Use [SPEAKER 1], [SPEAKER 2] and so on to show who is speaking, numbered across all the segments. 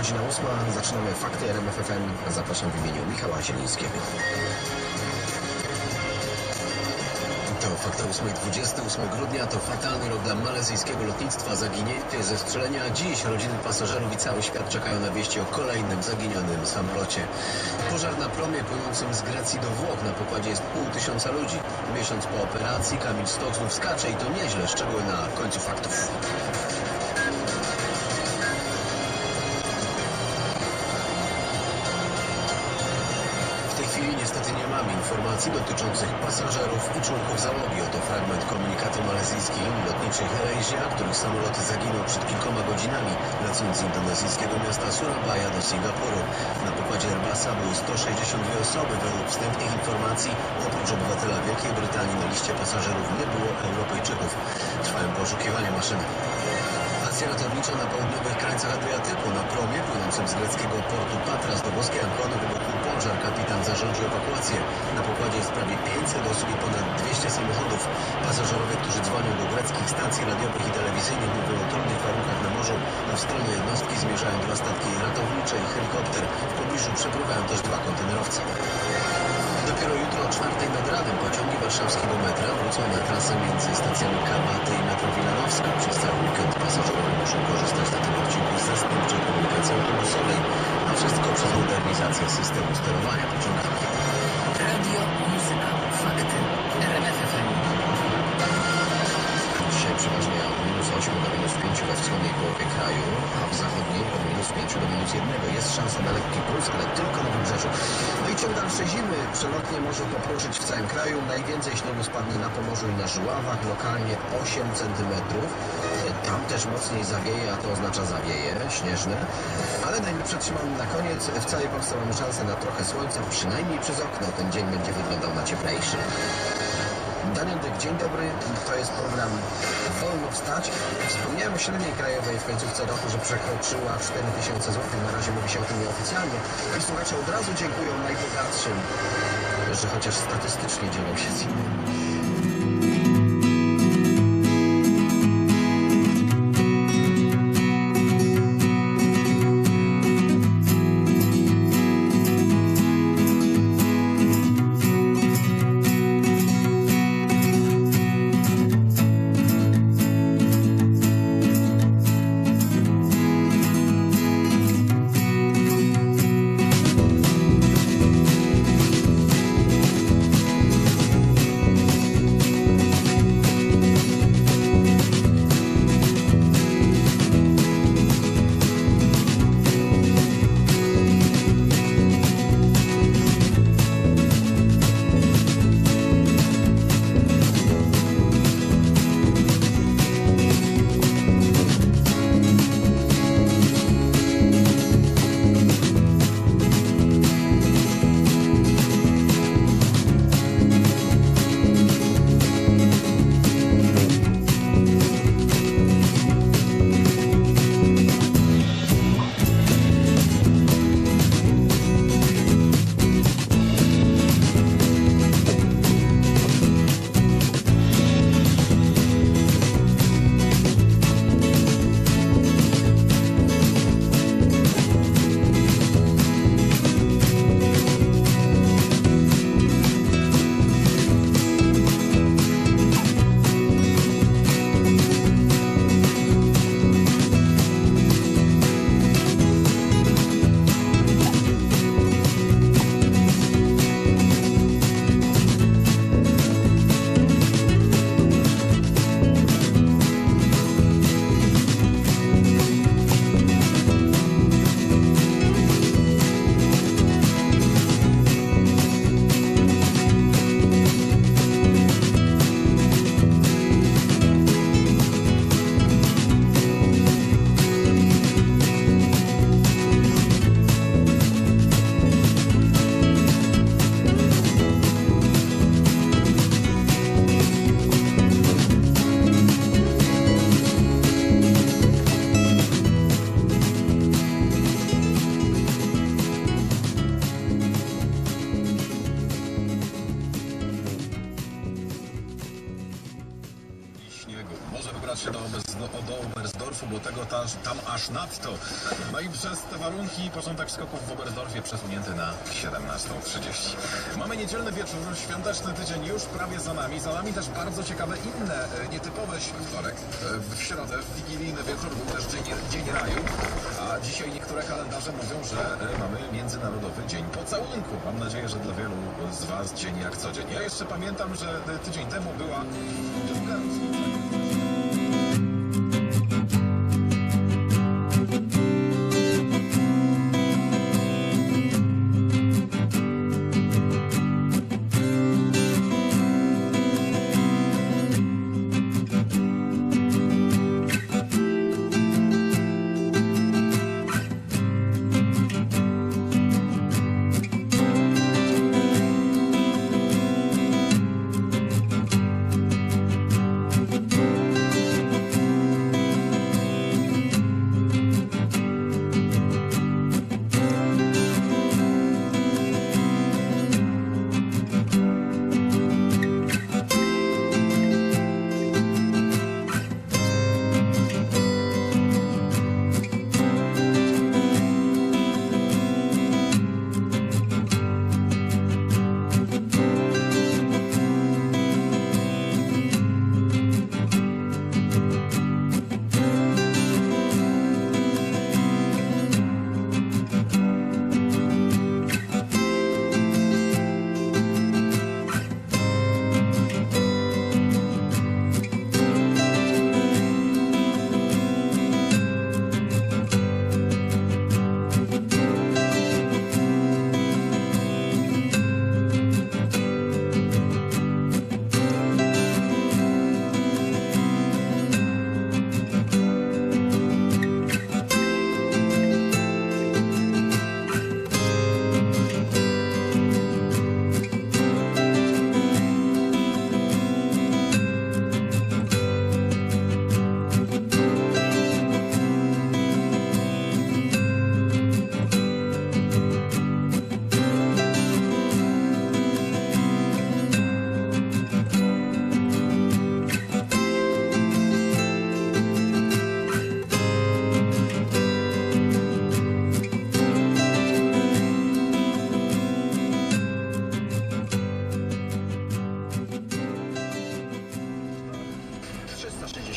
[SPEAKER 1] godzina 8. Zaczynamy Fakty RMF FM. Zapraszam w imieniu Michała Zielińskiego. To Fakta 8. 28 grudnia to fatalny rok dla malezyjskiego lotnictwa. Zaginięcie ze strzelenia. Dziś rodziny pasażerów i cały świat czekają na wieści o kolejnym zaginionym samolocie. Pożar na promie płynącym z Grecji do Włoch. Na pokładzie jest pół tysiąca ludzi. Miesiąc po operacji Kamil Stok znów skacze i to nieźle. Szczegóły na końcu faktów. Informacji dotyczących pasażerów i członków załogi. Oto fragment komunikatu malezyjskiej linii lotniczych Air których samolot zaginął przed kilkoma godzinami, lecąc z indonezyjskiego miasta Surabaya do Singapuru. Na pokładzie Airbusa były 162 osoby. Według wstępnych informacji, oprócz obywatela Wielkiej Brytanii na liście pasażerów nie było Europejczyków. Trwają poszukiwania maszyny. Akcja ratownicza na południowych krańcach Adriatyku. Na promie płynącym z greckiego portu Patras do włoskiej Ancony pożar. Kapitan zarządził ewakuację. Na pokładzie jest prawie 500 osób i ponad 200 samochodów. Pasażerowie, którzy dzwonią do greckich stacji radiowych i telewizyjnych mówią o trudnych warunkach na morzu, a w stronę jednostki zmierzają dwa statki ratownicze i helikopter. W pobliżu przepływają też dwa kontenerowce. Dopiero jutro o czwartej nad ranem pociągi warszawskiego metra wrócą na trasę między stacjami Kabaty i metro Wilanowska. Przez cały weekend pasażerowie muszą korzystać na tym odcinku z zastępczej komunikacji autobusowej, wszystko przez modernizację systemu sterowania pociągami.
[SPEAKER 2] Radio, muzyka, fakty. RMF FM.
[SPEAKER 1] Dzisiaj przeważnie od minus 8 do minus 5 we wschodniej połowie kraju, a w zachodniej od minus 5 do minus 1. Jest szansa na lekki plus, ale tylko na wybrzeżu. No i ciąg dalszej zimy przelotnie może poproszyć w całym kraju. Najwięcej śniegu spadnie na Pomorzu i na Żuławach, lokalnie 8 cm. Tam też mocniej zawieje, a to oznacza zawieje śnieżne. Ale najlepsze trzymamy na koniec. W całej Polsce mamy szansę na trochę słońca, przynajmniej przez okno. Ten dzień będzie wyglądał na cieplejszy. Daniel Dyk, dzień dobry. To jest program Wolno Wstać. Wspomniałem o średniej krajowej w końcówce roku, że przekroczyła 4000 zł. Na razie mówi się o tym nieoficjalnie. I słuchacze od razu dziękują najbogatszym, że chociaż statystycznie dzielą się z innymi.
[SPEAKER 3] Początek skoków w Oberstdorfie przesunięty na 17.30. Mamy niedzielny wieczór, świąteczny tydzień już prawie za nami. Za nami też bardzo ciekawe inne, e, nietypowe wtorek. E, W środę, w wigilijny wieczór był też dzień, dzień raju, a dzisiaj niektóre kalendarze mówią, że e, mamy Międzynarodowy Dzień Pocałunku. Mam nadzieję, że dla wielu z Was dzień jak co dzień. Ja jeszcze pamiętam, że tydzień temu była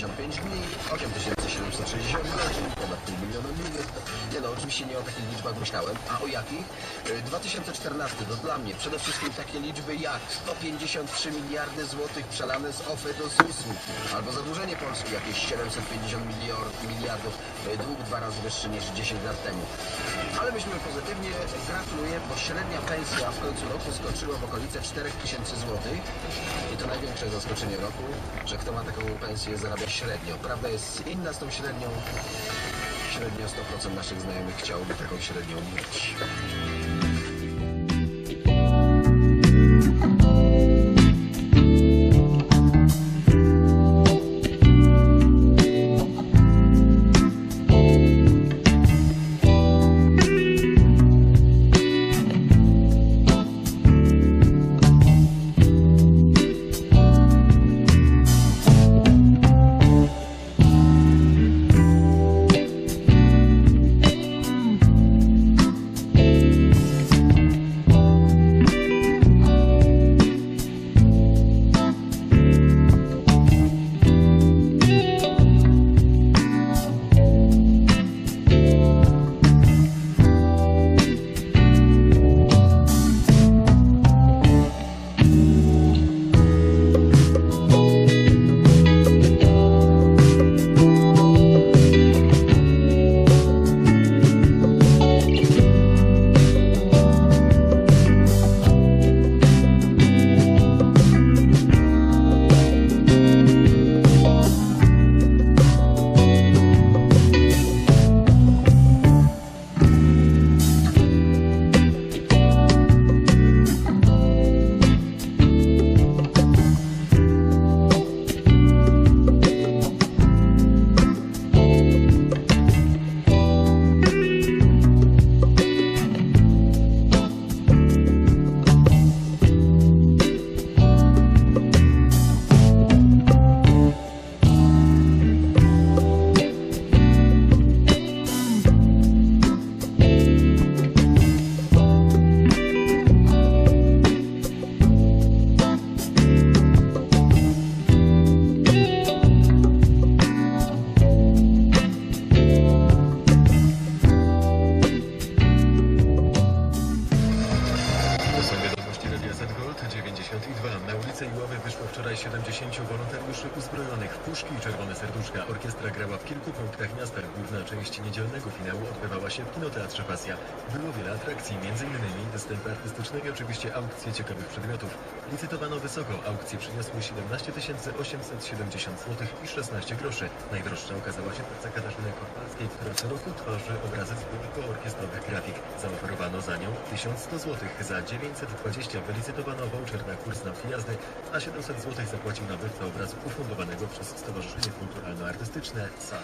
[SPEAKER 3] 1050 i
[SPEAKER 1] 8000. 760 godzin, ponad pół miliona minut. Nie no, oczywiście nie o takich liczbach myślałem. A o jakich? E, 2014 to dla mnie przede wszystkim takie liczby jak 153 miliardy złotych przelane z OFE do zus albo zadłużenie Polski jakieś 750 miliardów, e, dług dwa razy wyższy niż 10 lat temu. Ale myśmy pozytywnie, gratuluję, bo średnia pensja w końcu roku skoczyła w okolice 4000 złotych i to największe zaskoczenie roku, że kto ma taką pensję zarabia średnio. Prawda jest inna, tą średnią. Średnio 100% naszych znajomych chciałoby taką średnią mieć.
[SPEAKER 4] Kinoteatrze Pasja. Było wiele atrakcji, m.in. występy artystyczne i oczywiście aukcje ciekawych przedmiotów. Licytowano wysoko. Aukcje przyniosły 17 870 zł i 16 groszy. Najdroższa okazała się praca Katarzyny Korpalskiej, która co roku tworzy obrazy z orkiestrowych grafik. Zaoferowano za nią 1100 zł. Za 920 wylicytowano voucher na kurs nauki jazdy, a 700 zł zapłacił nabywca obrazu ufundowanego przez Stowarzyszenie Kulturalno-Artystyczne SAN.